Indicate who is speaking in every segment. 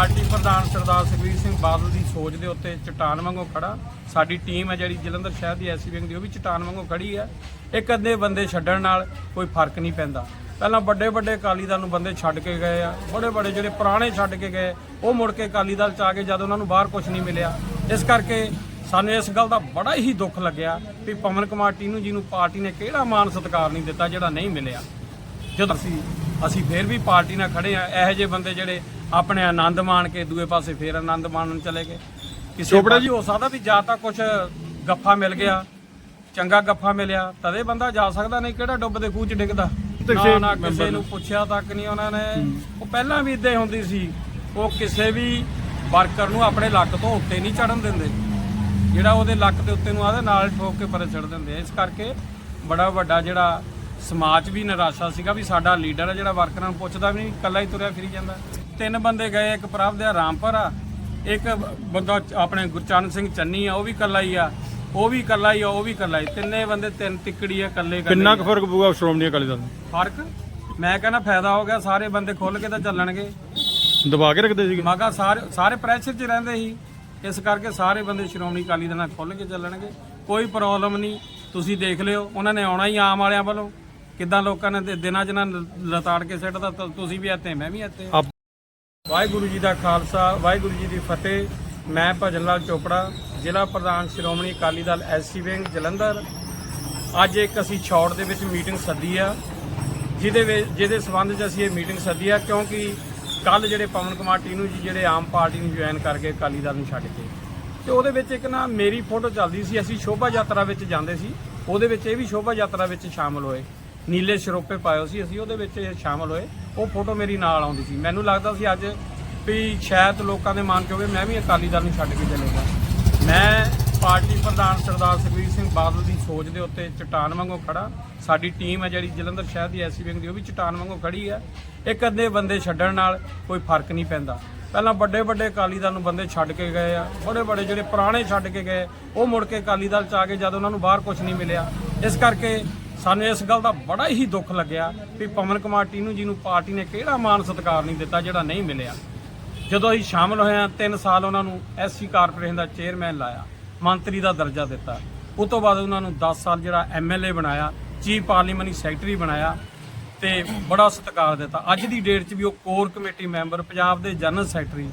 Speaker 1: Party ਪ੍ਰਧਾਨ ਸਰਦਾਰ ਸੁਖਬੀਰ ਸਿੰਘ ਬਾਦਲ ਦੀ ਸੋਚ ਦੇ ਉੱਤੇ ਚਟਾਨ ਵਾਂਗੂ ਖੜਾ। ਸਾਡੀ ਟੀਮ ਹੈ ਜਿਹੜੀ ਜਲੰਧਰ ਸ਼ਹਿਰ ਦੀ ਐਸਸੀ ਵਿੰਗ ਦੀ, ਉਹ ਵੀ ਚਟਾਨ ਵਾਂਗੂ ਖੜੀ ਹੈ। ਇੱਕ ਅੱਧੇ ਬੰਦੇ ਛੱਡਣ ਨਾਲ ਕੋਈ ਫ਼ਰਕ ਨਹੀਂ ਪੈਂਦਾ। ਪਹਿਲਾਂ ਵੱਡੇ ਵੱਡੇ ਅਕਾਲੀ ਦਲ ਨੂੰ ਬੰਦੇ ਛੱਡ ਕੇ ਗਏ ਆ। ਬੜੇ ਬੜੇ ਜਿਹੜੇ ਪੁਰਾਣੇ ਛੱਡ ਕੇ ਗਏ, ਉਹ ਮੁੜ ਕੇ ਅਕਾਲੀ ਦਲ ਚ ਆ ਗਏ ਜਦ ਉਹਨਾਂ ਨੂੰ ਬਾਹਰ ਕੁਝ ਨਹੀਂ ਮਿਲਿਆ। ਇਸ ਕਰਕੇ ਸਾਨੂੰ ਇਸ ਗੱਲ ਦਾ ਬੜਾ ਹੀ ਦੁੱਖ ਲੱਗਿਆ ਵੀ ਪਵਨ ਕੁਮਾਰ ਟੀਨੂ ਜੀ ਨੂੰ ਪਾਰਟੀ ਨੇ ਕਿਹੜਾ ਮਾਨ ਸਤਿਕਾਰ ਨਹੀਂ ਦਿੱਤਾ ਜਿਹੜਾ ਨਹੀਂ ਮਿਲਿਆ। ਜਦੋਂ ਅਸੀਂ ਅਸੀਂ ਫੇਰ ਵੀ ਪਾਰਟੀ ਨਾਲ ਖੜੇ ਆ, ਇਹੋ ਜਿਹੇ ਬੰਦੇ ਜਿਹੜੇ ਆਪਣੇ ਆਨੰਦ ਮਾਣ ਕੇ ਦੂਏ ਪਾਸੇ ਫੇਰ ਆਨੰਦ ਮਾਣਨ ਚਲੇ ਗਏ। ਕਿਸੇ
Speaker 2: ਚੋਪੜਾ ਜੀ-
Speaker 1: ਹੋ ਸਕਦਾ ਵੀ ਜਾਂ ਤਾਂ ਕੁਝ ਗੱਫਾ ਮਿਲ ਗਿਆ ਚੰਗਾ ਗੱਫਾ ਮਿਲਿਆ ਤਦੇ ਬੰਦਾ ਜਾ ਸਕਦਾ ਨਹੀਂ ਕਿਹੜਾ ਡੁੱਬ ਦੇ ਖੂਹ ਚ ਡਿੱਗਦਾ? ਨਾ
Speaker 2: ਕਿਸੇ
Speaker 1: ਨਾ ਕਿਸੇ
Speaker 2: ਨੂੰ-
Speaker 1: ਨੂੰ। ਪੁੱਛਿਆ ਤੱਕ ਨਹੀਂ ਉਹਨਾਂ ਨੇ। ਉਹ ਪਹਿਲਾਂ ਵੀ ਇਦਾਂ ਹੁੰਦੀ ਸੀ ਉਹ ਕਿਸੇ ਵੀ ਵਰਕਰ ਨੂੰ ਆਪਣੇ ਲੱਕ ਤੋਂ ਉੱਤੇ ਨਹੀਂ ਚੜਨ ਦਿੰਦੇ। ਜਿਹੜਾ ਉਹਦੇ ਲੱਕ ਦੇ ਉੱਤੇ ਨੂੰ ਆਦੇ ਨਾਲ ਠੋਕ ਕੇ ਪਰੇ ਚੜ ਦਿੰਦੇ ਆ। ਇਸ ਕਰਕੇ ਬੜਾ ਵੱਡਾ ਜਿਹੜਾ ਸਮਾਜ 'ਚ ਵੀ ਨਿਰਾਸ਼ਾ ਸੀਗਾ ਵੀ ਸਾਡਾ ਲੀਡਰ ਹੈ ਜਿਹੜਾ ਵਰਕਰਾਂ ਨੂੰ ਪੁੱਛਦਾ ਵੀ ਨਹੀਂ ਇਕੱਲਾ ਹੀ ਤੁਰਿਆ ਫਿਰੀ ਜਾਂਦਾ। ਤਿੰਨ ਬੰਦੇ ਗਏ ਇੱਕ ਪ੍ਰਭ ਦੇ ਰਾਮਪੁਰ ਆ ਇੱਕ ਬੰਦਾ ਆਪਣੇ ਗੁਰਚਰਨ ਸਿੰਘ ਚੰਨੀ ਆ ਉਹ ਵੀ ਇਕੱਲਾ ਹੀ ਆ ਉਹ ਵੀ ਇਕੱਲਾ ਹੀ ਆ ਉਹ ਵੀ ਇਕੱਲਾ ਹੀ। ਤਿੰਨੇ ਬੰਦੇ ਤਿੰਨ ਤਿੱਕੜੀ ਆ ਇਕੱਲੇ
Speaker 2: ਕਿੰਨਾ ਕੁ। ਫ਼ਰਕ ਪਊਗਾ ਸ਼੍ਰੋਮਣੀ ਅਕਾਲੀ ਦਲ ਨੂੰ?
Speaker 1: ਫ਼ਰਕ? ਮੈਂ ਕਹਿੰਦਾ ਫਾਇਦਾ ਹੋ ਗਿਆ ਸਾਰੇ ਬੰਦੇ ਖੁੱਲ ਕੇ ਤਾਂ ਚੱਲਣਗੇ।
Speaker 2: ਦਬਾ ਕੇ ਰੱਖਦੇ ਸੀਗੇ?
Speaker 1: ਮਾਗਾ ਸਾਰੇ ਸਾਰੇ ਪ੍ਰੈਸ਼ਰ 'ਚ ਰਹਿੰਦੇ ਸੀ। ਇਸ ਕਰਕੇ ਸਾਰੇ ਬੰਦੇ ਸ਼੍ਰੋਮਣੀ ਅਕਾਲੀ ਦਲ ਨਾਲ ਖੁੱਲ ਕੇ ਚੱਲਣਗੇ। ਕੋਈ ਪ੍ਰੋਬਲਮ ਨਹੀਂ ਤੁਸੀਂ ਦੇਖ ਲਿਓ ਉਹਨਾਂ ਨੇ ਆਉਣਾ ਹੀ ਆਮ ਵਾਲਿਆਂ ਵੱਲੋਂ। ਕਿੱਦਾਂ ਲੋਕਾਂ ਨੇ ਦਿਨਾਂ 'ਚ ਨਾ ਲਤਾੜ ਕੇ ਸਿੱਟਦਾ ਤੁਸੀਂ ਵੀ ਇੱਥੇ ਮੈਂ ਵੀ ਇੱਥੇ। ਵਾਹਿਗੁਰੂ ਜੀ ਦਾ ਖਾਲਸਾ, ਵਾਹਿਗੁਰੂ ਜੀ ਦੀ ਫਤਿਹ। ਮੈਂ ਭਜਨ ਲਾਲ ਚੋਪੜਾ, ਜ਼ਿਲ੍ਹਾ ਪ੍ਰਧਾਨ ਸ਼੍ਰੋਮਣੀ ਅਕਾਲੀ ਦਲ ਐਸਸੀ ਵਿੰਗ, ਜਲੰਧਰ। ਅੱਜ ਇੱਕ ਅਸੀਂ ਛੌੜ ਦੇ ਵਿੱਚ ਮੀਟਿੰਗ ਸੱਦੀ ਆ। ਜਿਹਦੇ ਵਿੱਚ, ਜਿਹਦੇ ਸਬੰਧ 'ਚ ਅਸੀਂ ਇਹ ਮੀਟਿੰਗ ਸੱਦੀ ਆ, ਕਿਉਂਕਿ ਕੱਲ ਜਿਹੜੇ ਪਵਨ ਕੁਮਾਰ ਟੀਨੂ ਜੀ, ਜਿਹੜੇ ਆਮ ਪਾਰਟੀ ਨੂੰ ਜੁਆਇਨ ਕਰਕੇ ਅਕਾਲੀ ਦਲ ਨੂੰ ਛੱਡ ਕੇ। ਤੇ ਉਹਦੇ ਵਿੱਚ ਇੱਕ ਨਾ ਮੇਰੀ ਫੋਟੋ ਚੱਲਦੀ ਸੀ, ਅਸੀਂ ਸ਼ੋਭਾ ਯਾਤਰਾ ਵਿੱਚ ਜਾਂਦੇ ਸੀ। ਉਹਦੇ ਵਿੱਚ ਇਹ ਵੀ ਸ਼ੋਭਾ ਯਾਤਰਾ ਵਿੱਚ ਸ਼ਾਮਲ ਹੋਏ। ਨੀਲੇ ਸ਼ਰੋਪੇ ਪਾਇਓ ਸੀ, ਅਸੀਂ ਉਹਦੇ ਵਿੱਚ ਇਹ ਸ਼ਾਮਲ ਹੋਏ। ਉਹ ਫੋਟੋ ਮੇਰੀ ਨਾਲ ਆਉਂਦੀ ਸੀ। ਮੈਨੂੰ ਲੱਗਦਾ ਸੀ ਅੱਜ ਵੀ ਸ਼ਾਇਦ ਲੋਕਾਂ ਦੇ ਮਨ 'ਚ ਹੋਵੇ, ਮੈਂ ਵੀ ਅਕਾਲੀ ਦਲ ਨੂੰ ਛੱਡ ਕੇ ਚਲੇਗਾ ਮੈਂ ਪਾਰਟੀ ਪ੍ਰਧਾਨ ਸਰਦਾਰ ਸੁਖਬੀਰ ਸਿੰਘ ਬਾਦਲ ਦੀ ਸੋਚ ਦੇ ਉੱਤੇ ਚਟਾਨ ਵਾਂਗੂ ਖੜਾ। ਸਾਡੀ ਟੀਮ ਹੈ ਜਿਹੜੀ ਜਲੰਧਰ ਸ਼ਹਿਰ ਦੀ ਐਸਸੀ ਵਿੰਗ ਦੀ ਉਹ ਵੀ ਚਟਾਨ ਵਾਂਗੂ ਖੜੀ ਹੈ। ਇੱਕ ਅੱਧੇ ਬੰਦੇ ਛੱਡਣ ਨਾਲ ਕੋਈ ਫ਼ਰਕ ਨਹੀਂ ਪੈਂਦਾ। ਪਹਿਲਾਂ ਵੱਡੇ ਵੱਡੇ ਅਕਾਲੀ ਦਲ ਨੂੰ ਬੰਦੇ ਛੱਡ ਕੇ ਗਏ ਆ। ਬੜੇ ਬੜੇ ਜਿਹੜੇ ਪੁਰਾਣੇ ਛੱਡ ਕੇ ਗਏ, ਉਹ ਮੁੜ ਕੇ ਅਕਾਲੀ ਦਲ ਚ ਆ ਗਏ ਜਦ ਉਹਨਾਂ ਨੂੰ ਬਾਹਰ ਕੁਝ ਨਹੀਂ ਮਿਲਿਆ। ਇਸ ਕਰਕੇ ਸਾਨੂੰ ਇਸ ਗੱਲ ਦਾ ਬੜਾ ਹੀ ਦੁੱਖ ਲੱਗਿਆ ਵੀ ਪਵਨ ਕੁਮਾਰ ਟੀਨੂ ਜੀ ਨੂੰ ਪਾਰਟੀ ਨੇ ਕਿਹੜਾ ਮਾਨ ਸਤਿਕਾਰ ਨਹੀਂ ਦਿੱਤਾ ਜਿਹੜਾ ਨਹੀਂ ਮਿਲਿਆ। ਜਦੋਂ ਅਸੀਂ ਸ਼ਾਮਲ ਹੋਏ ਹਾਂ 3 ਸਾਲ ਉਹਨਾਂ ਨੂੰ ਐਸਸੀ ਕਾਰਪੋਰੇਸ਼ਨ ਦਾ ਚੇਅਰਮੈਨ ਲਾਇਆ, ਮੰਤਰੀ ਦਾ ਦਰਜਾ ਦਿੱਤਾ। ਉਸ ਤੋਂ ਬਾਅਦ ਉਹਨਾਂ ਨੂੰ 10 ਸਾਲ ਜਿਹੜਾ ਐਮਐਲਏ ਬਣਾਇਆ, ਚੀਫ ਪਾਰਲੀਮੈਂਟਰੀ ਸੈਕਟਰੀ ਬਣਾਇਆ ਤੇ ਬੜਾ ਸਤਿਕਾਰ ਦਿੱਤਾ। ਅੱਜ ਦੀ ਡੇਟ 'ਚ ਵੀ ਉਹ ਕੋਰ ਕਮੇਟੀ ਮੈਂਬਰ, ਪੰਜਾਬ ਦੇ ਜਨਰਲ ਸੈਕਟਰੀ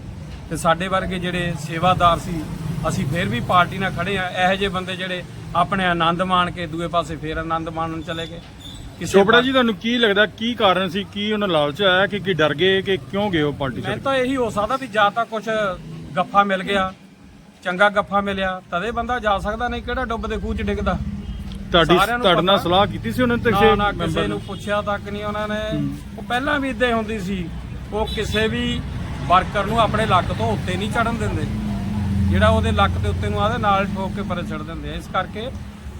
Speaker 1: ਤੇ ਸਾਡੇ ਵਰਗੇ ਜਿਹੜੇ ਸੇਵਾਦਾਰ ਸੀ, ਅਸੀਂ ਫਿਰ ਵੀ ਪਾਰਟੀ ਨਾਲ ਖੜੇ ਆ ਇਹੋ ਜਿਹੇ ਬੰਦੇ ਜਿਹੜੇ ਆਪਣੇ ਆਨੰਦ ਮਾਣ ਕੇ ਦੂਏ ਪਾਸੇ ਫੇਰ ਆਨੰਦ ਮਾਣਨ ਚਲੇ ਗਏ। ਕਿਸੇ
Speaker 2: ਚੋਪੜਾ ਜੀ ਤੁਹਾਨੂੰ ਕੀ ਲੱਗਦਾ ਕੀ ਕਾਰਨ ਸੀ ਕੀ ਉਹਨਾਂ ਲਾਲਚ ਆਇਆ ਕਿ ਕੀ ਡਰ ਗਏ ਕਿ ਕਿਉਂ ਗਏ ਉਹ ਪਾਰਟੀ
Speaker 1: ਮੈਂ ਤਾਂ ਇਹੀ ਹੋ ਸਕਦਾ ਵੀ ਜਾਂ ਤਾਂ ਕੁਝ ਗੱਫਾ ਮਿਲ ਗਿਆ ਚੰਗਾ ਗੱਫਾ ਮਿਲਿਆ ਤਦੇ ਬੰਦਾ ਜਾ ਸਕਦਾ ਨਹੀਂ ਕਿਹੜਾ ਡੁੱਬ ਦੇ ਖੂਹ ਚ ਡਿੱਗਦਾ?
Speaker 2: ਤੁਹਾਡੀ
Speaker 1: ਸਾਰਿਆਂ ਨੂੰ
Speaker 2: ਤੁਹਾਡੇ ਨਾਲ
Speaker 1: ਪਤਾ।
Speaker 2: ਸਲਾਹ ਕੀਤੀ ਸੀ ਉਹਨਾਂ ਨੇ ਤੇ
Speaker 1: ਨਾ
Speaker 2: ਕਿਸੇ
Speaker 1: ਨਾ ਕਿਸੇ ਪੁੱਛਿਆ ਤੱਕ ਨਹੀਂ ਉਹਨਾਂ ਨੇ। ਉਹ ਪਹਿਲਾਂ ਵੀ ਇਦਾਂ ਹੁੰਦੀ ਸੀ ਉਹ ਕਿਸੇ ਵੀ ਵਰਕਰ ਨੂੰ ਆਪਣੇ ਲੱਕ ਤੋਂ ਉੱਤੇ ਨਹੀਂ ਚੜਨ ਦਿੰਦੇ। ਜਿਹੜਾ ਉਹਦੇ ਲੱਕ ਦੇ ਉੱਤੇ ਨੂੰ ਆਦੇ ਨਾਲ ਠੋਕ ਕੇ ਪਰੇ ਚੜ ਦਿੰਦੇ ਆ। ਇਸ ਕਰਕੇ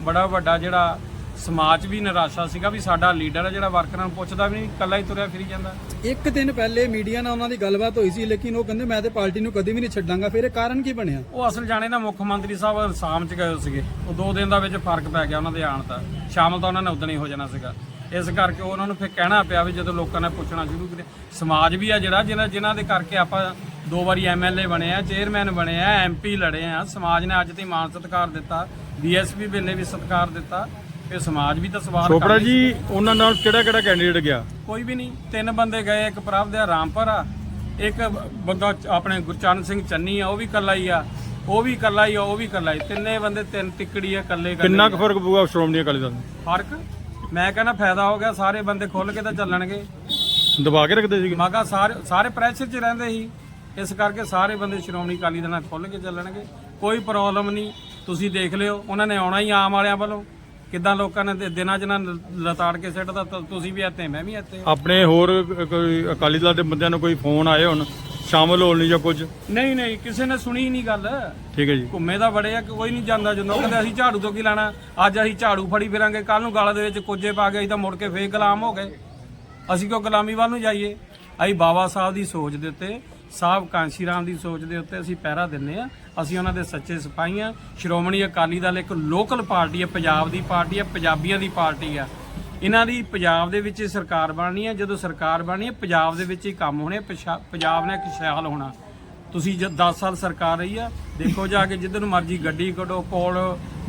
Speaker 1: ਬੜਾ ਵੱਡਾ ਜਿਹੜਾ ਸਮਾਜ ਵੀ ਨਿਰਾਸ਼ਾ ਸੀਗਾ ਵੀ ਸਾਡਾ ਲੀਡਰ ਹੈ ਜਿਹੜਾ ਵਰਕਰਾਂ ਨੂੰ ਪੁੱਛਦਾ ਵੀ ਨਹੀਂ ਇਕੱਲਾ ਹੀ ਤੁਰਿਆ ਫਿਰੀ ਜਾਂਦਾ।
Speaker 3: ਇੱਕ ਦਿਨ ਪਹਿਲੇ ਮੀਡੀਆ ਨਾਲ ਉਹਨਾਂ ਦੀ ਗੱਲਬਾਤ ਹੋਈ ਸੀ ਲੇਕਿਨ ਉਹ ਕਹਿੰਦੇ ਮੈਂ ਤੇ ਪਾਰਟੀ ਨੂੰ ਕਦੇ ਵੀ ਨਹੀਂ ਛੱਡਾਂਗਾ ਫਿਰ ਇਹ ਕਾਰਨ ਕੀ ਬਣਿਆ?
Speaker 1: ਉਹ ਅਸਲ ਜਾਣੇ ਨਾ ਮੁੱਖ ਮੰਤਰੀ ਸਾਹਿਬ ਸ਼ਾਮ ਚ ਗਏ ਸੀਗੇ। ਉਹ ਦੋ ਦਿਨ ਦਾ ਵਿੱਚ ਫ਼ਰਕ ਪੈ ਗਿਆ ਉਹਨਾਂ ਦੇ ਆਣ ਦਾ। ਸ਼ਾਮਲ ਤਾਂ ਉਹਨਾਂ ਨੇ ਉਦਣ ਹੀ ਹੋ ਜਾਣਾ ਸੀਗਾ। ਇਸ ਕਰਕੇ ਉਹਨਾਂ ਨੂੰ ਫਿਰ ਕਹਿਣਾ ਪਿਆ ਵੀ ਜਦੋਂ ਲੋਕਾਂ ਨੇ ਪੁੱਛਣਾ ਸ਼ੁਰੂ ਕਰੇ ਸਮਾਜ ਵੀ ਆ ਜਿਹੜਾ ਜਿਨ੍ਹਾਂ ਦੇ ਕਰਕੇ ਆਪਾਂ ਦੋ ਵਾਰੀ ਐਮਐਲਏ ਬਣੇ ਆ ਚੇਅਰਮੈਨ ਬਣੇ ਆ ਐਮਪੀ ਲੜੇ ਆ। ਸਮਾਜ ਨੇ ਅੱਜ ਤੇ ਮਾਨ ਸਤਿਕਾਰ ਦਿੱਤਾ ਡੀਐਸਪੀ ਵੇਲੇ ਵੀ ਸਤਿਕਾਰ ਦਿੱਤਾ ਇਹ ਸਮਾਜ ਵੀ ਤਾਂ ਸਵਾਲ
Speaker 2: ਚੋਪੜਾ ਜੀ ਉਹਨਾਂ ਨਾਲ ਕਿਹੜਾ ਕਿਹੜਾ ਕੈਂਡੀਡੇਟ ਗਿਆ?
Speaker 1: ਕੋਈ ਵੀ ਨਹੀਂ ਤਿੰਨ ਬੰਦੇ ਗਏ ਇੱਕ ਪ੍ਰਭ ਦੇ ਰਾਮਪੁਰ ਆ ਇੱਕ ਬੰਦਾ ਆਪਣੇ ਗੁਰਚਰਨ ਸਿੰਘ ਚੰਨੀ ਆ ਉਹ ਵੀ ਇਕੱਲਾ ਹੀ ਆ ਉਹ ਵੀ ਇਕੱਲਾ ਹੀ ਆ ਉਹ ਵੀ ਇਕੱਲਾ ਹੀ ਤਿੰਨੇ ਬੰਦੇ ਤਿੰਨ ਤਿੱਕੜੀ ਆ ਇਕੱਲੇ ਇਕੱਲੇ
Speaker 2: ਕਿੰਨਾ ਕੁ ਫ਼ਰਕ ਪਊਗਾ ਸ਼੍ਰੋਮਣੀ ਅਕਾਲੀ ਦਲ ਨੂੰ?
Speaker 1: ਫ਼ਰਕ? ਮੈਂ ਕਹਿੰਦਾ ਫਾਇਦਾ ਹੋ ਗਿਆ ਸਾਰੇ ਬੰਦੇ ਖੁੱਲ ਕੇ ਤਾਂ ਚੱਲਣਗੇ।
Speaker 2: ਦਬਾ ਕੇ ਰੱਖਦੇ ਸੀਗੇ?
Speaker 1: ਮਾਗਾ ਸਾਰੇ ਸਾਰੇ ਪ੍ਰੈਸ਼ਰ 'ਚ ਰਹਿੰਦੇ ਸੀ। ਇਸ ਕਰਕੇ ਸਾਰੇ ਬੰਦੇ ਸ਼੍ਰੋਮਣੀ ਅਕਾਲੀ ਦਲ ਨਾਲ ਖੁੱਲ ਕੇ ਚੱਲਣਗੇ। ਕੋਈ ਪ੍ਰੋਬਲਮ ਨਹੀਂ। ਤੁਸੀਂ ਦੇਖ ਲਿਓ ਉਹਨਾਂ ਨੇ ਆਉਣਾ ਹੀ ਆਮ ਵਾਲਿਆਂ ਵੱਲੋਂ। ਕਿੱਦਾਂ ਲੋਕਾਂ ਨੇ ਦਿਨਾਂ 'ਚ ਨਾ ਲਤਾੜ ਕੇ ਸਿੱਟਦਾ ਤੁਸੀਂ ਵੀ ਇੱਥੇ ਮੈਂ ਵੀ ਇੱਥੇ
Speaker 2: ਆਪਣੇ ਹੋਰ ਕੋਈ ਅਕਾਲੀ ਦਲ ਦੇ ਬੰਦਿਆਂ ਨੂੰ ਕੋਈ ਫੋਨ ਆਏ ਹੁਣ? ਸ਼ਾਮਲ ਹੋਣ ਲਈ ਜਾਂ ਕੁਝ?
Speaker 1: ਨਹੀਂ ਨਹੀਂ ਕਿਸੇ ਨੇ ਸੁਣੀ ਨਹੀਂ ਗੱਲ।
Speaker 2: ਠੀਕ ਹੈ ਜੀ।
Speaker 1: ਘੁੰਮੇ ਦਾ ਬੜੇ ਆ ਕੋਈ ਨਹੀਂ ਜਾਂਦਾ ਜਦੋਂ ਕਹਿੰਦੇ ਅਸੀਂ ਝਾੜੂ ਤੋਂ ਕੀ ਲੈਣਾ? ਅੱਜ ਅਸੀਂ ਝਾੜੂ ਫੜੀ ਫਿਰਾਂਗੇ ਕੱਲ ਨੂੰ ਗਾਲਾਂ ਦੇ ਵਿੱਚ ਕੁੱਜੇ ਪਾ ਕੇ ਅਸੀਂ ਤਾਂ ਮੁੜ ਕੇ ਫੇਰ ਗੁਲਾਮ ਹੋ ਗਏ। ਅਸੀਂ ਕਿਉਂ ਗੁਲਾਮੀ ਵੱਲ ਨੂੰ ਜਾਈਏ? ਅਸੀਂ ਬਾਬਾ ਸਾਹਿਬ ਦੀ ਸੋਚ ਦੇ ਉੱਤੇ ਸਾਹਿਬ ਕਾਂਸ਼ੀ ਰਾਮ ਦੀ ਸੋਚ ਦੇ ਉੱਤੇ ਅਸੀਂ ਪਹਿਰਾ ਦਿੰਨੇ ਆ ਅਸੀਂ ਉਹਨਾਂ ਦੇ ਸੱਚੇ ਸਿਪਾਹੀ ਆ ਸ਼੍ਰੋਮਣੀ ਅਕਾਲੀ ਦਲ ਇੱਕ ਲੋਕਲ ਪਾਰਟੀ ਹੈ, ਪੰਜਾਬ ਦੀ ਪਾਰਟੀ ਆ ਪੰਜਾਬੀਆਂ ਦੀ ਪਾਰਟੀ ਆ ਇਹਨਾਂ ਦੀ ਪੰਜਾਬ ਦੇ ਵਿੱਚ ਹੀ ਸਰਕਾਰ ਬਣਨੀ ਹੈ। ਜਦੋਂ ਸਰਕਾਰ ਬਣਨੀ ਹੈ, ਪੰਜਾਬ ਦੇ ਵਿੱਚ ਹੀ ਕੰਮ ਹੋਣੇ ਪਛਾ- ਪੰਜਾਬ ਨੇ ਇੱਕ ਖੁਸ਼ਹਾਲ ਹੋਣਾ। ਤੁਸੀਂ ਜਦ 10 ਸਾਲ ਸਰਕਾਰ ਰਹੀ ਆ ਦੇਖੋ ਜਾ ਕੇ ਜਿੱਧਰ ਮਰਜ਼ੀ ਗੱਡੀ ਕੱਢੋ ਕੋਲ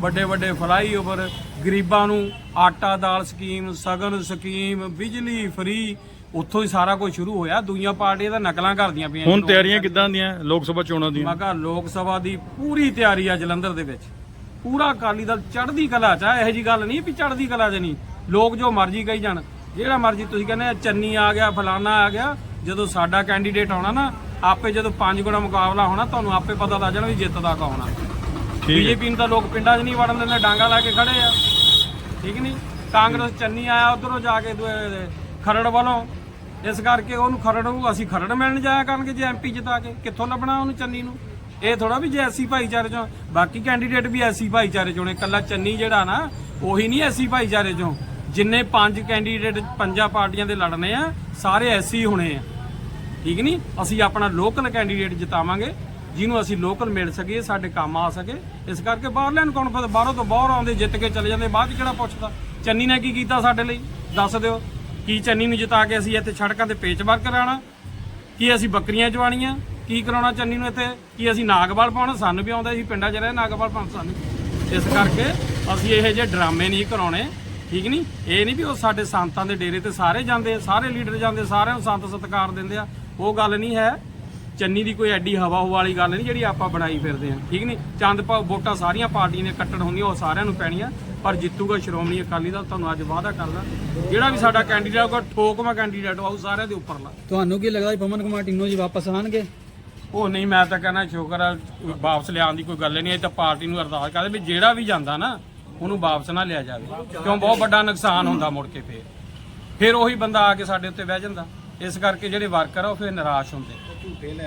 Speaker 1: ਵੱਡੇ ਵੱਡੇ ਫਲਾਈਓਵਰ ਗਰੀਬਾਂ ਨੂੰ ਆਟਾ ਦਾਲ ਸਕੀਮ ਸਗਨ ਸਕੀਮ ਬਿਜਲੀ ਫਰੀ ਉੱਥੋਂ ਹੀ ਸਾਰਾ ਕੁਝ ਸ਼ੁਰੂ ਹੋਇਆ। ਦੂਜੀਆਂ ਪਾਰਟੀਆਂ ਤਾਂ ਨਕਲਾਂ ਕਰਦੀਆਂ ਪਈਆਂ
Speaker 2: ਹੁਣ। ਤਿਆਰੀਆਂ ਕਿੱਦਾਂ ਦੀਆਂ? ਲੋਕ ਸਭਾ ਚੋਣਾਂ ਦੀਆਂ।
Speaker 1: ਮੈਂ ਕਿਹਾ ਲੋਕ ਸਭਾ ਦੀ ਪੂਰੀ ਤਿਆਰੀ ਆ ਜਲੰਧਰ ਦੇ ਵਿੱਚ। ਪੂਰਾ ਅਕਾਲੀ ਦਲ ਚੜ੍ਹਦੀ ਕਲਾ ਚ ਆ ਇਹੋ ਜੀ ਗੱਲ ਨਹੀਂ ਵੀ ਚੜ੍ਹਦੀ ਕਲਾ ਚ ਨਹੀਂ। ਲੋਕ ਜੋ ਮਰਜ਼ੀ ਕਹੀ ਜਾਣ। ਜਿਹੜਾ ਮਰਜ਼ੀ ਤੁਸੀਂ ਕਹਿੰਦੇ ਚੰਨੀ ਆ ਗਿਆ ਫਲਾਨਾ ਆ ਗਿਆ ਜਦੋਂ ਸਾਡਾ ਕੈਂਡੀਡੇਟ ਆਉਣਾ ਨਾ ਆਪੇ ਜਦੋਂ ਪੰਜ ਗੁਣਾ ਮੁਕਾਬਲਾ ਹੋਣਾ ਤੁਹਾਨੂੰ ਆਪੇ ਪਤਾ ਲੱਗ ਜਾਣਾ ਵੀ ਜਿੱਤਦਾ ਕੌਣ ਆ। ਬੀਜੇਪੀ ਨੂੰ ਤਾਂ ਲੋਕ ਪਿੰਡਾਂ 'ਚ ਨਹੀਂ ਵੜਨ ਦਿੰਦੇ ਡਾਂਗਾ ਲਾ ਕੇ ਖੜੇ ਆ। ਠੀਕ ਨਹੀਂ? ਕਾਂਗਰਸ ਚੰਨੀ ਆਇਆ ਉਧਰੋਂ ਜਾ ਕੇ ਦੂਏ ਖਰੜ ਵੱਲੋਂ। ਇਸ ਕਰਕੇ ਉਹਨੂੰ ਖਰੜ ਨੂੰ ਅਸੀਂ ਖਰੜ ਮਿਲਣ ਜਾਇਆ ਕਰਨਗੇ ਜੇ ਐਮਪੀ ਜਿਤਾ ਕੇ। ਕਿੱਥੋਂ ਲੱਭਣਾ ਉਹਨੂੰ ਚੰਨੀ ਨੂੰ? ਇਹ ਥੋੜਾ ਵੀ ਜੇ ਐਸੀ ਭਾਈਚਾਰੇ ਚੋਂ। ਬਾਕੀ ਕੈਂਡੀਡੇਟ ਵੀ ਐਸੀ ਭਾਈਚਾਰੇ ਚੋਂ ਨੇ। ਕੱਲਾ ਚੰਨੀ ਜਿਹੜਾ ਨਾ ਉਹੀ ਨਹੀਂ ਐਸੀ ਭਾਈਚਾਰੇ ਚੋਂ। ਜਿੰਨੇ ਪੰਜ ਕੈਂਡੀਡੇਟ ਪੰਜਾਂ ਪਾਰਟੀਆਂ ਦੇ ਲੜਨੇ ਆ ਸਾਰੇ ਐਸੀ ਹੋਣੇ ਆ। ਠੀਕ ਨਹੀਂ? ਅਸੀਂ ਆਪਣਾ ਲੋਕਲ ਕੈਂਡੀਡੇਟ ਜਿਤਾਵਾਂਗੇ, ਜਿਹਨੂੰ ਅਸੀਂ ਲੋਕਲ ਮਿਲ ਸਕੀਏ, ਸਾਡੇ ਕੰਮ ਆ ਸਕੇ। ਇਸ ਕਰਕੇ ਬਾਹਰਲਿਆਂ ਨੂੰ ਕੌਣ ਪਤਾ ਬਾਹਰੋਂ ਤੋਂ ਬਾਹਰ ਆਉਂਦੇ, ਜਿੱਤ ਕੇ ਚਲੇ ਜਾਂਦੇ, ਬਾਅਦ 'ਚ ਕਿਹੜਾ ਪੁੱਛਦਾ? ਚੰਨੀ ਨੇ ਕੀ ਕੀਤਾ ਸਾਡੇ ਲਈ? ਦੱਸ ਦਿਓ। ਕੀ ਚੰਨੀ ਨੂੰ ਜਿਤਾ ਕੇ ਅਸੀਂ ਇੱਥੇ ਸੜਕਾਂ ਤੇ ਪੇਚਵਰ ਕਰਾਣਾ ਕੀ ਅਸੀਂ ਬੱਕਰੀਆਂ ਚਵਾਣੀਆਂ ਕੀ ਕਰਾਉਣਾ ਚੰਨੀ ਨੂੰ ਇੱਥੇ? ਕੀ ਅਸੀਂ ਨਾਗਵਾਲ ਪਾਉਣਾ? ਸਾਨੂੰ ਵੀ ਆਉਂਦਾ ਸੀ, ਪਿੰਡਾਂ 'ਚ ਰਹੇ, ਨਾਗਵਾਲ ਪਾਉਣ ਸਾਨੂੰ। ਇਸ ਕਰਕੇ ਅਸੀਂ ਇਹੋ ਜਿਹੇ ਡਰਾਮੇ ਨਹੀਂ ਕਰਾਉਣੇ, ਠੀਕ ਨਹੀਂ? ਇਹ ਨਹੀਂ ਵੀ ਉਹ ਸਾਡੇ ਸੰਤਾਂ ਦੇ ਡੇਰੇ ਤੇ ਸਾਰੇ ਜਾਂਦੇ ਸਾਰੇ ਲੀਡਰ ਜਾਂਦੇ ਸਾਰਿਆਂ ਨੂੰ ਸੰਤ ਸਤਿਕਾਰ ਦਿੰਦੇ ਆ। ਉਹ ਗੱਲ ਨਹੀਂ ਹੈ। ਚੰਨੀ ਦੀ ਕੋਈ ਐਡੀ ਹਵਾ ਹੁਵਾ ਵਾਲੀ ਗੱਲ ਨਹੀਂ ਜਿਹੜੀ ਆਪਾਂ ਬਣਾਈ ਫਿਰਦੇ ਆ ਠੀਕ ਨਹੀਂ? ਚੰਦ ਪਾ ਵੋਟਾਂ ਸਾਰੀਆਂ ਪਾਰਟੀਆਂ ਨੇ ਕੱਟਣ ਹੁੰਦੀਆਂ ਉਹ ਸਾਰਿਆਂ ਨੂੰ ਪੈਣੀਆਂ। ਪਰ ਜਿੱਤੂਗਾ ਸ਼੍ਰੋਮਣੀ ਅਕਾਲੀ ਦਲ ਤੁਹਾਨੂੰ ਅੱਜ ਵਾਅਦਾ ਕਰਦਾ। ਜਿਹੜਾ ਵੀ ਸਾਡਾ ਕੈਂਡੀਡੇਟ ਹੋਊਗਾ ਠੋਕਵਾਂ ਕੈਂਡੀਡੇਟ ਆਊ ਸਾਰਿਆਂ ਦੇ ਉੱਪਰਲਾ
Speaker 3: ਤੁਹਾਨੂੰ ਕੀ ਲੱਗਦਾ ਪਵਨ ਕੁਮਾਰ ਟਿੰਨੋ ਜੀ ਵਾਪਸ ਆਣਗੇ?
Speaker 1: ਉਹ ਨਹੀਂ ਮੈਂ ਤਾਂ ਕਹਿੰਦਾ ਸ਼ੁਕਰ ਆ ਵਾਪਸ ਲਿਆਉਣ ਦੀ ਕੋਈ ਗੱਲ ਨਹੀਂ। ਇਹ ਤਾਂ ਪਾਰਟੀ ਨੂੰ ਅਰਦਾਸ ਕਰਦੇ ਵੀ ਜਿਹੜਾ ਵੀ ਜਾਂਦਾ ਨਾ ਉਹਨੂੰ ਵਾਪਸ ਨਾ ਲਿਆ ਜਾਵੇ। ਕਿਉਂ? ਬਹੁਤ ਵੱਡਾ ਨੁਕਸਾਨ ਹੁੰਦਾ ਮੁੜ ਕੇ ਫੇਰ। ਫਿਰ ਉਹੀ ਬੰਦਾ ਆ ਕੇ ਸਾਡੇ ਉੱਤੇ ਬਹਿ ਜਾਂਦਾ। ਇਸ ਕਰਕੇ ਜਿਹੜੇ ਵਰਕਰ ਆ ਉਹ ਫਿਰ ਨਿਰਾਸ਼ ਹੁੰਦੇ।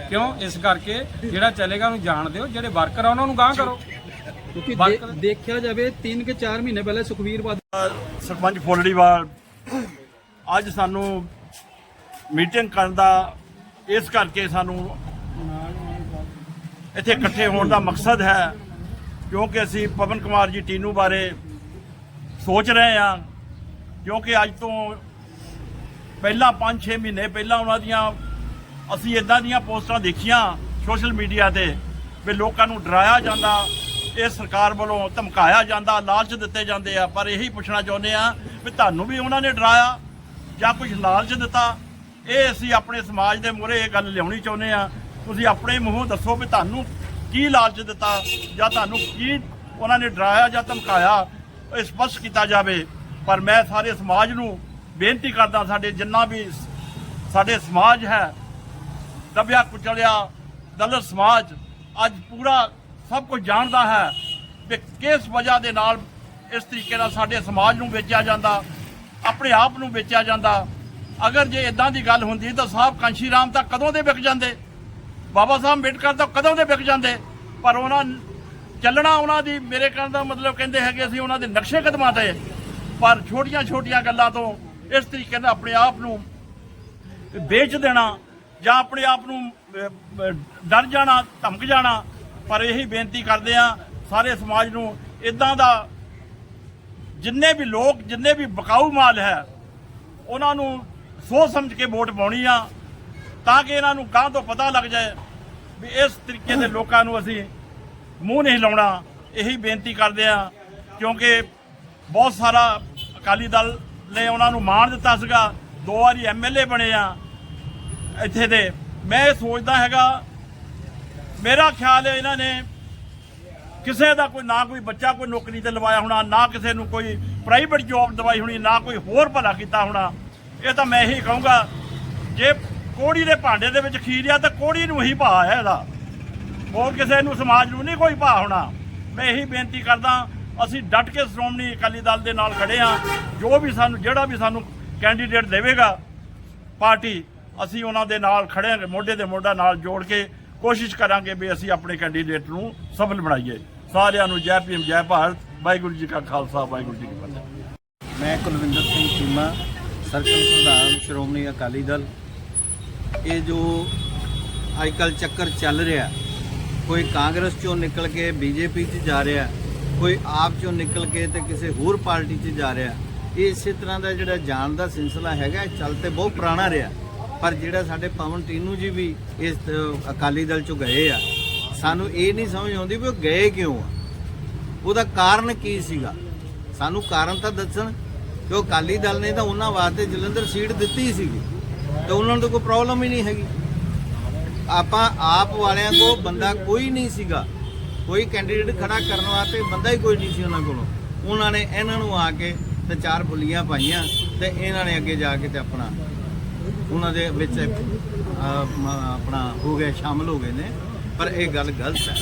Speaker 1: ਕਿਉਂ? ਇਸ ਕਰਕੇ ਜਿਹੜਾ ਚੱਲੇਗਾ ਉਹਨੂੰ ਜਾਣ ਦਿਓ ਜਿਹੜੇ ਵਰਕਰ ਆ ਉਹਨਾਂ ਨੂੰ ਗਾਂਹ ਕਰੋ।
Speaker 3: ਕਿਉਂਕਿ ਦੇਖਿਆ ਜਾਵੇ 3 ਕਿ 4 ਮਹੀਨੇ ਪਹਿਲੇ ਸੁਖਵੀਰ ਬਾਦਲ
Speaker 4: ਸਰਪੰਚ ਫੋਲੜੀਵਾਲ ਅੱਜ ਸਾਨੂੰ ਮੀਟਿੰਗ ਕਰਨ ਦਾ ਇਸ ਕਰਕੇ ਸਾਨੂੰ ਇੱਥੇ ਇਕੱਠੇ ਹੋਣ ਦਾ ਮਕਸਦ ਹੈ ਕਿਉਂਕਿ ਅਸੀਂ ਪਵਨ ਕੁਮਾਰ ਜੀ ਟੀਨੂ ਬਾਰੇ ਸੋਚ ਰਹੇ ਹਾਂ ਕਿਉਂਕਿ ਅੱਜ ਤੋਂ ਪਹਿਲਾਂ 5-6 ਮਹੀਨੇ ਪਹਿਲਾਂ ਉਹਨਾਂ ਦੀਆਂ ਅਸੀਂ ਇਦਾਂ ਦੀਆਂ ਪੋਸਟਾਂ ਦੇਖੀਆਂ ਸੋਸ਼ਲ ਮੀਡੀਆ ਤੇ ਵੀ ਲੋਕਾਂ ਨੂੰ ਡਰਾਇਆ ਜਾਂਦਾ, ਇਹ ਸਰਕਾਰ ਵੱਲੋਂ ਧਮਕਾਇਆ ਜਾਂਦਾ, ਲਾਲਚ ਦਿੱਤੇ ਜਾਂਦੇ ਆ। ਪਰ ਇਹੀ ਪੁੱਛਣਾ ਚਾਹੁੰਦੇ ਆ ਵੀ ਤੁਹਾਨੂੰ ਵੀ ਉਹਨਾਂ ਨੇ ਡਰਾਇਆ ਜਾਂ ਕੁਝ ਲਾਲਚ ਦਿੱਤਾ? ਇਹ ਅਸੀਂ ਆਪਣੇ ਸਮਾਜ ਦੇ ਮੂਹਰੇ ਇਹ ਗੱਲ ਲਿਆਉਣੀ ਚਾਹੁੰਦੇ ਆ। ਤੁਸੀਂ ਆਪਣੇ ਮੂੰਹੋਂ ਦੱਸੋ ਵੀ ਤੁਹਾਨੂੰ ਕੀ ਲਾਲਚ ਦਿੱਤਾ ਜਾਂ ਤੁਹਾਨੂੰ ਕੀ ਉਹਨਾਂ ਨੇ ਡਰਾਇਆ ਜਾਂ ਧਮਕਾਇਆ, ਇਹ ਸਪਸ਼ਟ ਕੀਤਾ ਜਾਵੇ। ਪਰ ਮੈਂ ਸਾਰੇ ਸਮਾਜ ਨੂੰ ਬੇਨਤੀ ਕਰਦਾ ਸਾਡੇ ਜਿੰਨਾ ਵੀ ਸਾਡੇ ਸਮਾਜ ਹੈ, ਦਬਿਆ ਕੁਚਲਿਆ ਦਲਿਤ ਸਮਾਜ, ਅੱਜ ਪੂਰਾ ਸਭ ਕੁਝ ਜਾਣਦਾ ਹੈ ਕਿ ਕਿਸ ਵਜ੍ਹਾ ਦੇ ਨਾਲ ਇਸ ਤਰੀਕੇ ਨਾਲ ਸਾਡੇ ਸਮਾਜ ਨੂੰ ਵੇਚਿਆ ਜਾਂਦਾ, ਆਪਣੇ ਆਪ ਨੂੰ ਵੇਚਿਆ ਜਾਂਦਾ। ਅਗਰ ਜੇ ਇਦਾਂ ਦੀ ਗੱਲ ਹੁੰਦੀ ਤਾਂ ਸਾਹਿਬ ਕਾਂਸ਼ੀ ਰਾਮ ਤਾਂ ਕਦੋਂ ਦੇ ਵਿਕ ਜਾਂਦੇ? ਬਾਬਾ ਸਾਹਿਬ ਅੰਬੇਡਕਰ ਤਾਂ ਕਦੋਂ ਦੇ ਵਿਕ ਜਾਂਦੇ? ਪਰ ਉਹਨਾਂ ਚੱਲਣਾ ਉਹਨਾਂ ਦੀ, ਮੇਰੇ ਕਹਿਣ ਦਾ ਮਤਲਬ ਕਹਿੰਦੇ ਹੈਗੇ ਅਸੀਂ ਉਹਨਾਂ ਦੇ ਨਕਸ਼ੇ ਕਦਮਾਂ ਤੇ। ਪਰ ਛੋਟੀਆਂ ਛੋਟੀਆਂ ਗੱਲਾਂ ਤੋਂ ਇਸ ਤਰੀਕੇ ਨਾਲ ਆਪਣੇ ਆਪ ਨੂੰ ਵੇਚ ਦੇਣਾ ਜਾਂ ਆਪਣੇ ਆਪ ਨੂੰ ਡਰ ਜਾਣਾ, ਧਮਕ ਜਾਣਾ, ਪਰ ਇਹੀ ਬੇਨਤੀ ਕਰਦੇ ਆ ਸਾਰੇ ਸਮਾਜ ਨੂੰ ਇਦਾਂ ਦਾ ਜਿੰਨੇ ਵੀ ਲੋਕ, ਜਿੰਨੇ ਵੀ ਬਕਾਊ ਮਾਲ ਹੈ, ਉਹਨਾਂ ਨੂੰ ਸੋਚ ਸਮਝ ਕੇ ਵੋਟ ਪਾਉਣੀ ਆ, ਤਾਂ ਕਿ ਇਹਨਾਂ ਨੂੰ ਗਾਂ ਤੋਂ ਪਤਾ ਲੱਗ ਜਾਏ ਵੀ ਇਸ ਤਰੀਕੇ ਦੇ ਲੋਕਾਂ ਨੂੰ ਅਸੀਂ ਮੂੰਹ ਨਹੀਂ ਲਾਉਣਾ। ਇਹੀ ਬੇਨਤੀ ਕਰਦੇ ਆ ਕਿਉਂਕਿ ਬਹੁਤ ਸਾਰਾ ਅਕਾਲੀ ਦਲ ਨੇ ਉਹਨਾਂ ਨੂੰ ਮਾਣ ਦਿੱਤਾ ਸੀਗਾ। ਦੋ ਵਾਰੀ ਐਮਐਲਏ ਬਣੇ ਆ ਇੱਥੇ ਦੇ। ਮੈਂ ਇਹ ਸੋਚਦਾ ਹੈਗਾ, ਮੇਰਾ ਖਿਆਲ ਹੈ ਇਹਨਾਂ ਨੇ ਕਿਸੇ ਦਾ ਕੋਈ ਨਾ ਕੋਈ ਬੱਚਾ ਕੋਈ ਨੌਕਰੀ ਤੇ ਲਵਾਇਆ ਹੋਣਾ, ਨਾ ਕਿਸੇ ਨੂੰ ਕੋਈ ਪ੍ਰਾਈਵੇਟ ਜੌਬ ਦਵਾਈ ਹੋਣੀ, ਨਾ ਕੋਈ ਹੋਰ ਭਲਾ ਕੀਤਾ ਹੋਣਾ। ਇਹ ਤਾਂ ਮੈਂ ਇਹੀ ਕਹੂੰਗਾ, ਜੇ ਕੋੜੀ ਦੇ ਭਾਂਡੇ ਦੇ ਵਿੱਚ ਖੀਰ ਆ ਤਾਂ ਕੋੜੀ ਨੂੰ ਹੀ ਭਾਅ ਹੈ ਇਹਦਾ। ਹੋਰ ਕਿਸੇ ਨੂੰ ਸਮਾਜ ਨੂੰ ਨਹੀਂ ਕੋਈ ਭਾਅ ਹੋਣਾ। ਮੈਂ ਇਹੀ ਬੇਨਤੀ ਕਰਦਾ ਅਸੀਂ ਡਟ ਕੇ ਸ਼੍ਰੋਮਣੀ ਅਕਾਲੀ ਦਲ ਦੇ ਨਾਲ ਖੜੇ ਆ ਜੋ ਵੀ ਸਾਨੂੰ ਜਿਹੜਾ ਵੀ ਸਾਨੂੰ ਕੈਂਡੀਡੇਟ ਦੇਵੇਗਾ, ਪਾਰਟੀ, ਅਸੀਂ ਉਹਨਾਂ ਦੇ ਨਾਲ ਖੜੇ ਮੋਢੇ ਦੇ ਮੋਢਾ ਨਾਲ ਜੋੜ ਕੇ ਕੋਸ਼ਿਸ਼ ਕਰਾਂਗੇ ਵੀ ਅਸੀਂ ਆਪਣੇ ਕੈਂਡੀਡੇਟ ਨੂੰ ਸਫਲ ਬਣਾਈਏ। ਸਾਰਿਆਂ ਨੂੰ ਜੈ ਭੀਮ, ਜੈ ਭਾਰਤ। ਵਾਹਿਗੁਰੂ ਜੀ ਕਾ ਖਾਲਸਾ, ਵਾਹਿਗੁਰੂ ਜੀ ਕੀ ਫਤਿਹ।
Speaker 5: ਮੈਂ ਕੁਲਵਿੰਦਰ ਸਿੰਘ ਚੀਮਾ, ਸਰਕਲ ਪ੍ਰਧਾਨ ਸ਼੍ਰੋਮਣੀ ਅਕਾਲੀ ਦਲ। ਇਹ ਜੋ ਅੱਜਕੱਲ ਚੱਕਰ ਚੱਲ ਰਿਹਾ, ਕੋਈ ਕਾਂਗਰਸ ਚੋਂ ਨਿਕਲ ਕੇ ਬੀਜੇਪੀ 'ਚ ਜਾ ਰਿਹਾ ਕੋਈ ਆਪ ਚੋਂ ਨਿਕਲ ਕੇ ਤੇ ਕਿਸੇ ਹੋਰ ਪਾਰਟੀ 'ਚ ਜਾ ਰਿਹਾ, ਇਹ ਇਸੇ ਤਰ੍ਹਾਂ ਦਾ ਜਿਹੜਾ ਜਾਣ ਦਾ ਸਿਲਸਿਲਾ ਹੈਗਾ ਚੱਲ ਤੇ ਬਹੁਤ ਪੁਰਾਣਾ ਰਿਹਾ। ਪਰ ਜਿਹੜਾ ਸਾਡੇ ਪਵਨ ਟੀਨੂ ਜੀ ਵੀ ਇਸ ਅਕਾਲੀ ਦਲ ਚੋਂ ਗਏ ਆ, ਸਾਨੂੰ ਇਹ ਨਹੀਂ ਸਮਝ ਆਉਂਦੀ ਵੀ ਉਹ ਗਏ ਕਿਉਂ ਆ। ਉਹਦਾ ਕਾਰਨ ਕੀ ਸੀਗਾ? ਸਾਨੂੰ ਕਾਰਨ ਤਾਂ ਦੱਸਣ, ਕਿ ਉਹ ਅਕਾਲੀ ਦਲ ਨੇ ਤਾਂ ਉਹਨਾਂ ਵਾਸਤੇ ਜਲੰਧਰ ਸੀਟ ਦਿੱਤੀ ਸੀਗੀ, ਤੇ ਉਹਨਾਂ ਨੂੰ ਕੋਈ ਪ੍ਰੋਬਲਮ ਹੀ ਨਹੀਂ ਹੈਗੀ। ਆਪਾਂ ਆਪ ਵਾਲਿਆਂ ਕੋ ਬੰਦਾ ਕੋਈ ਨਹੀਂ ਸੀਗਾ ਕੋਈ ਕੈਂਡੀਡੇਟ ਖੜਾ ਕਰਨ ਵਾਸਤੇ ਬੰਦਾ ਹੀ ਕੋਈ ਨਹੀਂ ਸੀ ਉਹਨਾਂ ਕੋਲੋਂ। ਉਹਨਾਂ ਨੇ ਇਹਨਾਂ ਨੂੰ ਆ ਕੇ ਤੇ ਚਾਰ ਬੁੱਲੀਆਂ ਪਾਈਆਂ ਤੇ ਇਹਨਾਂ ਨੇ ਅੱਗੇ ਜਾ ਕੇ ਤੇ ਆਪਣਾ ਉਹਨਾਂ ਦੇ ਵਿੱਚ ਆਪਣਾ ਹੋ ਗਏ, ਸ਼ਾਮਲ ਹੋ ਗਏ ਨੇ। ਪਰ ਇਹ ਗੱਲ ਗਲਤ ਹੈ।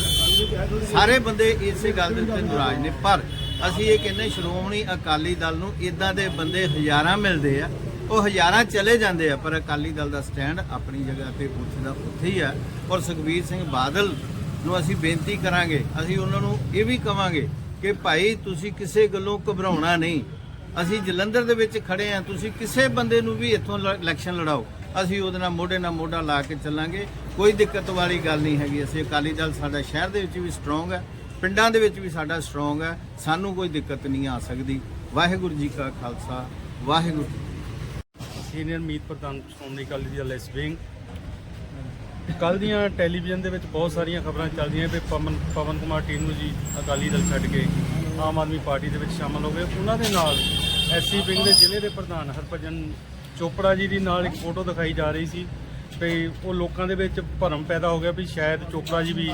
Speaker 5: ਸਾਰੇ ਬੰਦੇ ਇਸੇ ਗੱਲ ਦੇ ਉੱਤੇ ਨਾਰਾਜ਼ ਨੇ। ਪਰ ਅਸੀਂ ਇਹ ਕਹਿੰਦੇ ਸ਼੍ਰੋਮਣੀ ਅਕਾਲੀ ਦਲ ਨੂੰ ਇਦਾਂ ਦੇ ਬੰਦੇ ਹਜ਼ਾਰਾਂ ਮਿਲਦੇ ਆ। ਉਹ ਹਜ਼ਾਰਾਂ ਚਲੇ ਜਾਂਦੇ ਆ, ਪਰ ਅਕਾਲੀ ਦਲ ਦਾ ਸਟੈਂਡ ਆਪਣੀ ਜਗ੍ਹਾ ਤੇ ਉੱਥੇ ਦਾ ਉੱਥੇ ਹੀ ਆ। ਔਰ ਸੁਖਬੀਰ ਸਿੰਘ ਬਾਦਲ ਨੂੰ ਅਸੀਂ ਬੇਨਤੀ ਕਰਾਂਗੇ, ਅਸੀਂ ਉਹਨਾਂ ਨੂੰ ਇਹ ਵੀ ਕਵਾਂਗੇ ਕਿ ਭਾਈ ਤੁਸੀਂ ਕਿਸੇ ਗੱਲੋਂ ਘਬਰਾਉਣਾ ਨਹੀਂ। ਅਸੀਂ ਜਲੰਧਰ ਦੇ ਵਿੱਚ ਖੜੇ ਆ ਤੁਸੀਂ ਕਿਸੇ ਬੰਦੇ ਨੂੰ ਵੀ ਇੱਥੋਂ ਲ- ਇਲੈਕਸ਼ਨ ਲੜਾਓ। ਅਸੀਂ ਉਹਦੇ ਨਾਲ ਮੋਢੇ ਨਾਲ ਮੋਢਾ ਲਾ ਕੇ ਚੱਲਾਂਗੇ। ਕੋਈ ਦਿੱਕਤ ਵਾਲੀ ਗੱਲ ਨਹੀਂ ਹੈਗੀ। ਅਸੀਂ ਅਕਾਲੀ ਦਲ ਸਾਡਾ ਸ਼ਹਿਰ ਦੇ ਵਿੱਚ ਵੀ ਸਟਰੋਂਗ ਹੈ, ਪਿੰਡਾਂ ਦੇ ਵਿੱਚ ਵੀ ਸਾਡਾ ਸਟਰੋਂਗ ਹੈ। ਸਾਨੂੰ ਕੋਈ ਦਿੱਕਤ ਨਹੀਂ ਆ ਸਕਦੀ। ਵਾਹਿਗੁਰੂ ਜੀ ਕਾ ਖਾਲਸਾ, ਵਾਹਿਗੁਰੂ
Speaker 2: ਸੀਨੀਅਰ ਮੀਤ ਪ੍ਰਧਾਨ, ਸ਼੍ਰੋਮਣੀ ਅਕਾਲੀ ਦਲ ਐਸ ਵਿੰਗ ਕੱਲ ਦੀਆਂ ਟੈਲੀਵਿਜ਼ਨ ਦੇ ਵਿੱਚ ਬਹੁਤ ਸਾਰੀਆਂ ਖਬਰਾਂ ਚੱਲਦੀਆਂ ਵੀ ਪਵਨ ਪਵਨ ਕੁਮਾਰ ਟੀਨੂ ਜੀ ਅਕਾਲੀ ਦਲ ਛੱਡ ਕੇ ਆਮ ਆਦਮੀ ਪਾਰਟੀ ਦੇ ਵਿੱਚ ਸ਼ਾਮਲ ਹੋ ਗਏ। ਉਹਨਾਂ ਦੇ ਨਾਲ ਐਸਸੀ ਵਿੰਗ ਦੇ ਜ਼ਿਲ੍ਹੇ ਦੇ ਪ੍ਰਧਾਨ ਹਰਭਜਨ ਚੋਪੜਾ ਜੀ ਦੀ ਨਾਲ ਇੱਕ ਫੋਟੋ ਦਿਖਾਈ ਜਾ ਰਹੀ ਸੀ ਵੀ ਉਹ ਲੋਕਾਂ ਦੇ ਵਿੱਚ ਭਰਮ ਪੈਦਾ ਹੋ ਗਿਆ ਵੀ ਸ਼ਾਇਦ ਚੋਪੜਾ ਜੀ ਵੀ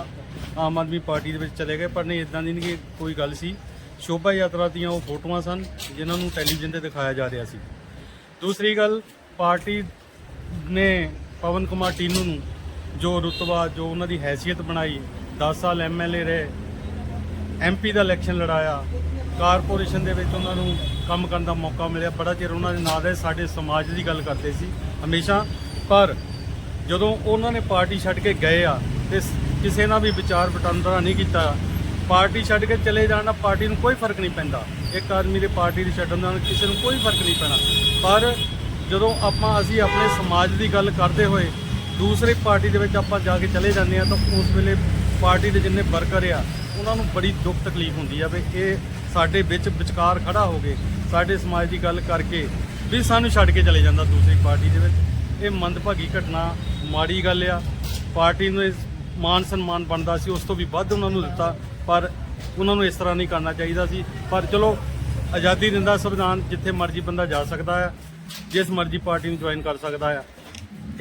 Speaker 2: ਆਮ ਆਦਮੀ ਪਾਰਟੀ ਦੇ ਵਿੱਚ ਚਲੇ ਗਏ, ਪਰ ਨਹੀਂ ਇਦਾਂ ਦੀ ਨਹੀਂ ਕੋਈ ਗੱਲ ਸੀ। ਸ਼ੋਭਾ ਯਾਤਰਾ ਦੀਆਂ ਉਹ ਫੋਟੋਆਂ ਸਨ ਜਿਨ੍ਹਾਂ ਨੂੰ ਟੈਲੀਵਿਜ਼ਨ ਤੇ ਦਿਖਾਇਆ ਜਾ ਰਿਹਾ ਸੀ। ਦੂਸਰੀ ਗੱਲ, ਪਾਰਟੀ ਨੇ ਪਵਨ ਕੁਮਾਰ ਟੀਨੂ ਨੂੰ ਜੋ ਰੁਤਬਾ ਜੋ ਉਹਨਾਂ ਦੀ ਹੈਸੀਅਤ ਬਣਾਈ 10 ਸਾਲ ਐਮਐਲਏ ਰਹੇ ਐਮਪੀ ਦਾ ਇਲੈਕਸ਼ਨ ਲੜਾਇਆ ਕਾਰਪੋਰੇਸ਼ਨ ਦੇ ਵਿੱਚ ਉਹਨਾਂ ਨੂੰ ਕੰਮ ਕਰਨ ਦਾ ਮੌਕਾ ਮਿਲਿਆ। ਬੜਾ ਚਿਰ ਉਹਨਾਂ ਦੇ ਨਾਲ ਰਹੇ, ਸਾਡੇ ਸਮਾਜ ਦੀ ਗੱਲ ਕਰਦੇ ਸੀ ਹਮੇਸ਼ਾ। ਪਰ ਜਦੋਂ ਉਹਨਾਂ ਨੇ ਪਾਰਟੀ ਛੱਡ ਕੇ ਗਏ ਆ, ਤੇ ਕਿਸੇ ਨਾਲ ਵੀ ਵਿਚਾਰ ਵਟਾਂਦਰਾ ਨਹੀਂ ਕੀਤਾ, ਪਾਰਟੀ ਛੱਡ ਕੇ ਚਲੇ ਜਾਣ ਨਾਲ ਪਾਰਟੀ ਨੂੰ ਕੋਈ ਫ਼ਰਕ ਨਹੀਂ ਪੈਂਦਾ। ਇੱਕ ਆਦਮੀ ਦੇ ਪਾਰਟੀ ਦੇ ਛੱਡਣ ਨਾਲ ਕਿਸੇ ਨੂੰ ਕੋਈ ਫ਼ਰਕ ਨਹੀਂ ਪੈਣਾ। ਪਰ ਜਦੋਂ ਆਪਾਂ ਅਸੀਂ ਆਪਣੇ ਸਮਾਜ ਦੀ ਗੱਲ ਕਰਦੇ ਹੋਏ ਦੂਸਰੀ ਪਾਰਟੀ ਦੇ ਵਿੱਚ ਆਪਾਂ ਜਾ ਕੇ ਚਲੇ ਜਾਂਦੇ ਆ ਤਾਂ ਉਸ ਵੇਲੇ ਪਾਰਟੀ ਦੇ ਜਿੰਨੇ ਵਰਕਰ ਆ, ਉਹਨਾਂ ਨੂੰ ਬੜੀ ਦੁੱਖ ਤਕਲੀਫ ਹੁੰਦੀ ਆ ਵੀ ਇਹ ਸਾਡੇ ਵਿੱਚ ਵਿਚਕਾਰ ਖੜਾ ਹੋ ਗਏ ਸਾਡੇ ਸਮਾਜ ਦੀ ਗੱਲ ਕਰਕੇ ਵੀ ਸਾਨੂੰ ਛੱਡ ਕੇ ਚਲੇ ਜਾਂਦਾ ਦੂਸਰੀ ਪਾਰਟੀ ਦੇ ਵਿੱਚ। ਇਹ ਮੰਦਭਾਗੀ ਘਟਨਾ ਮਾੜੀ ਗੱਲ ਆ, ਪਾਰਟੀ ਨੂੰ ਇਸ ਮਾਨ ਸਨਮਾਨ ਬਣਦਾ ਸੀ, ਉਸ ਤੋਂ ਵੀ ਵੱਧ ਉਹਨਾਂ ਨੂੰ ਦਿੱਤਾ, ਪਰ ਉਹਨਾਂ ਨੂੰ ਇਸ ਤਰ੍ਹਾਂ ਨਹੀਂ ਕਰਨਾ ਚਾਹੀਦਾ ਸੀ। ਪਰ ਚਲੋ, ਆਜ਼ਾਦੀ ਦਿੰਦਾ ਸੰਵਿਧਾਨ ਜਿੱਥੇ ਮਰਜ਼ੀ ਬੰਦਾ ਜਾ ਸਕਦਾ ਆ, ਜਿਸ ਮਰਜ਼ੀ ਪਾਰਟੀ ਨੂੰ ਜੁਆਇਨ ਕਰ ਸਕਦਾ ਆ।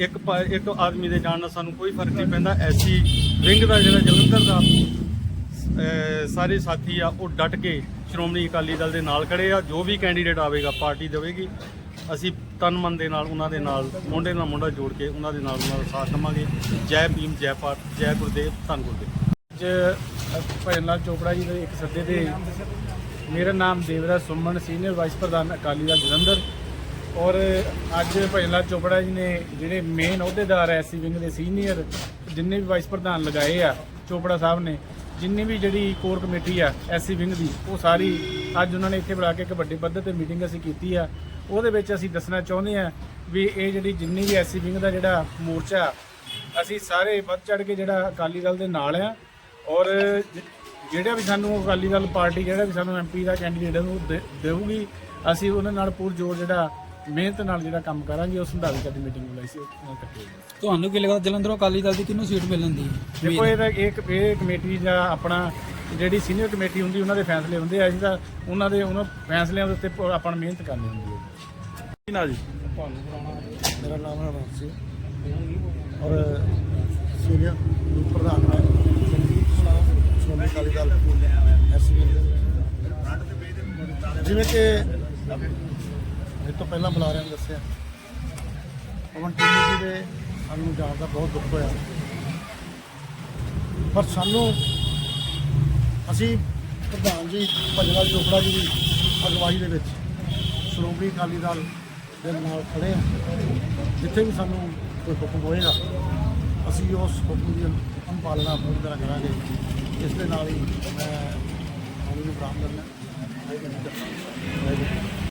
Speaker 2: ਇੱਕ ਪਾ- ਇੱਕ ਆਦਮੀ ਦੇ ਜਾਣ ਨਾਲ ਸਾਨੂੰ ਕੋਈ ਫ਼ਰਕ ਨਹੀਂ ਪੈਂਦਾ। ਐਸੀ ਵਿੰਗ ਦਾ ਜਿਹੜਾ ਜਲੰਧਰ ਦਾ, ਅਹ, ਸਾਰੇ ਸਾਥੀ ਆ, ਉਹ ਡਟ ਕੇ ਸ਼੍ਰੋਮਣੀ ਅਕਾਲੀ ਦਲ ਦੇ ਨਾਲ ਖੜੇ ਆ। ਜੋ ਵੀ ਕੈਂਡੀਡੇਟ ਆਵੇਗਾ, ਪਾਰਟੀ ਦੇਵੇਗੀ। ਅਸੀਂ ਤਨ ਮਨ ਦੇ ਨਾਲ, ਉਹਨਾਂ ਦੇ ਨਾਲ ਮੋਢੇ ਨਾਲ ਮੋਢਾ ਜੋੜ ਕੇ ਉਹਨਾਂ ਦੇ ਨਾਲ ਉਹਨਾਂ ਦਾ ਸਾਥ ਦੇਵਾਂਗੇ। ਜੈ ਭੀਮ, ਜੈ ਭਾਰਤ, ਜੈ ਗੁਰਦੇਵ, ਧੰਨ ਗੁਰਦੇਵ।
Speaker 6: ਅੱਜ ਭਜਨ ਲਾਲ ਚੋਪੜਾ ਜੀ ਦੇ ਇੱਕ ਸੱਦੇ ਤੇ ਮੇਰਾ ਨਾਮ ਦੇਵਰਾ ਸੁਮਨ ਸੀਨੀਅਰ ਵਾਈਸ ਪ੍ਰਧਾਨ ਅਕਾਲੀ ਦਲ ਜਲੰਧਰ। ਔਰ ਅੱਜ ਭਜਨ ਚੋਪੜਾ ਜੀ ਨੇ ਜਿਹੜੇ ਮੇਨ ਅਹੁਦੇਦਾਰ ਐਸਸੀ ਵਿੰਗ ਦੇ ਸੀਨੀਅਰ ਜਿੰਨੇ ਵੀ ਵਾਈਸ ਪ੍ਰਧਾਨ ਲਗਾਏ ਆ ਚੋਪੜਾ ਸਾਹਿਬ ਨੇ, ਜਿੰਨੀ ਵੀ ਜਿਹੜੀ ਕੋਰ ਕਮੇਟੀ ਆ ਐਸਸੀ ਵਿੰਗ ਦੀ, ਉਹ ਸਾਰੀ ਅੱਜ ਉਹਨਾਂ ਨੇ ਇੱਥੇ ਬੁਲਾ ਕੇ ਇੱਕ ਵੱਡੇ ਪੱਧਰ ਤੇ ਮੀਟਿੰਗ ਅਸੀਂ ਕੀਤੀ ਆ। ਉਹਦੇ ਵਿੱਚ ਅਸੀਂ ਦੱਸਣਾ ਚਾਹੁੰਦੇ ਆ ਵੀ ਇਹ ਜਿਹੜੀ ਜਿੰਨੀ ਵੀ ਐਸਸੀ ਵਿੰਗ ਦਾ ਜਿਹੜਾ ਮੋਰਚਾ, ਅਸੀਂ ਸਾਰੇ ਵੱਧ ਚੜ ਕੇ ਜਿਹੜਾ ਅਕਾਲੀ ਦਲ ਦੇ ਨਾਲ ਆ ਔਰ ਜਿਹੜਾ ਵੀ ਸਾਨੂੰ ਅਕਾਲੀ ਦਲ ਪਾਰਟੀ, ਜਿਹੜਾ ਵੀ ਸਾਨੂੰ ਐਮਪੀ ਦਾ ਕੈਂਡੀਡੇਟ ਨੂੰ ਦੇ- ਦੇਊਗੀ। ਅਸੀਂ ਉਹਨਾਂ ਨਾਲ ਪੂਰ ਜੋਰ ਜਿਹੜਾ ਮਿਹਨਤ ਨਾਲ ਜਿਹੜਾ ਕੰਮ ਕਰਾਂਗੇ ਉਸ ਸੰਧਾਰੀ ਸਾਡੀ ਮੀਟਿੰਗ ਬੁਲਾਈ ਸੀ ਉਹ ਹੋਏ
Speaker 3: ਤੁਹਾਨੂੰ ਕੀ ਲੱਗਦਾ ਜਲੰਧਰੋਂ ਅਕਾਲੀ ਦਲ ਦੀ ਕਿਹਨੂੰ ਸੀਟ ਮਿਲਣ ਦੀ
Speaker 6: ਦੇਖੋ ਇਹਦਾ ਇੱਕ ਇਹ ਕਮੇਟੀ ਦਾ ਆਪਣਾ ਜਿਹੜੀ ਸੀਨੀਅਰ ਕਮੇਟੀ ਹੁੰਦੀ ਉਹਨਾਂ ਦੇ ਫੈਸਲੇ ਹੁੰਦੇ ਆ। ਤਾਂ ਉਹਨਾਂ ਦੇ ਉਹਨਾਂ ਫੈਸਲਿਆਂ ਦੇ ਉੱਤੇ ਆਪਾਂ ਨੂੰ ਮਿਹਨਤ ਕਰਨੀ ਹੁੰਦੀ ਹੈ।
Speaker 2: ਕੀ ਨਾ ਜੀ?
Speaker 7: ਮੇਰਾ ਨਾਮ ਹੈ ਰਾਮ ਸਿੰਘ ਔਰ ਸੀਨੀਅਰ ਪ੍ਰਧਾਨ ਮੈਂ ਸ਼੍ਰੋਮਣੀ ਅਕਾਲੀ ਦਲ ਐਸਵੀ ਜਿਵੇਂ ਕਿ ਇਹ ਤੋਂ ਪਹਿਲਾਂ ਬੁਲਾਰਿਆਂ ਨੂੰ ਦੱਸਿਆ। ਅਮਨ ਟੀਨੀ ਜੀ ਦੇ, ਸਾਨੂੰ ਜਾਣ ਦਾ ਬਹੁਤ ਦੁੱਖ ਹੋਇਆ। ਪਰ ਸਾਨੂੰ, ਅਸੀਂ ਪ੍ਰਧਾਨ ਜੀ, ਭਜਨਾ ਚੋਪੜਾ ਜੀ ਦੀ ਅਗਵਾਈ ਦੇ ਵਿੱਚ ਸ਼੍ਰੋਮਣੀ ਅਕਾਲੀ ਦਲ ਦੇ ਨਾਲ ਖੜੇ ਹਾਂ। ਜਿੱਥੇ ਵੀ ਸਾਨੂੰ ਕੋਈ ਹੁਕਮ ਹੋਏਗਾ, ਅਸੀਂ ਉਸ ਹੁਕਮ ਦੀ ਹੁਕਮ ਪਾਲਣਾ ਪੂਰੀ ਤਰ੍ਹਾਂ ਕਰਾਂਗੇ। ਇਸ ਦੇ ਨਾਲ ਹੀ ਮੈਂ ਤੁਹਾਨੂੰ ਨੂੰ ਬਰਾਮ ਕਰਨਾ। ਵਾਹਿਗੁਰੂ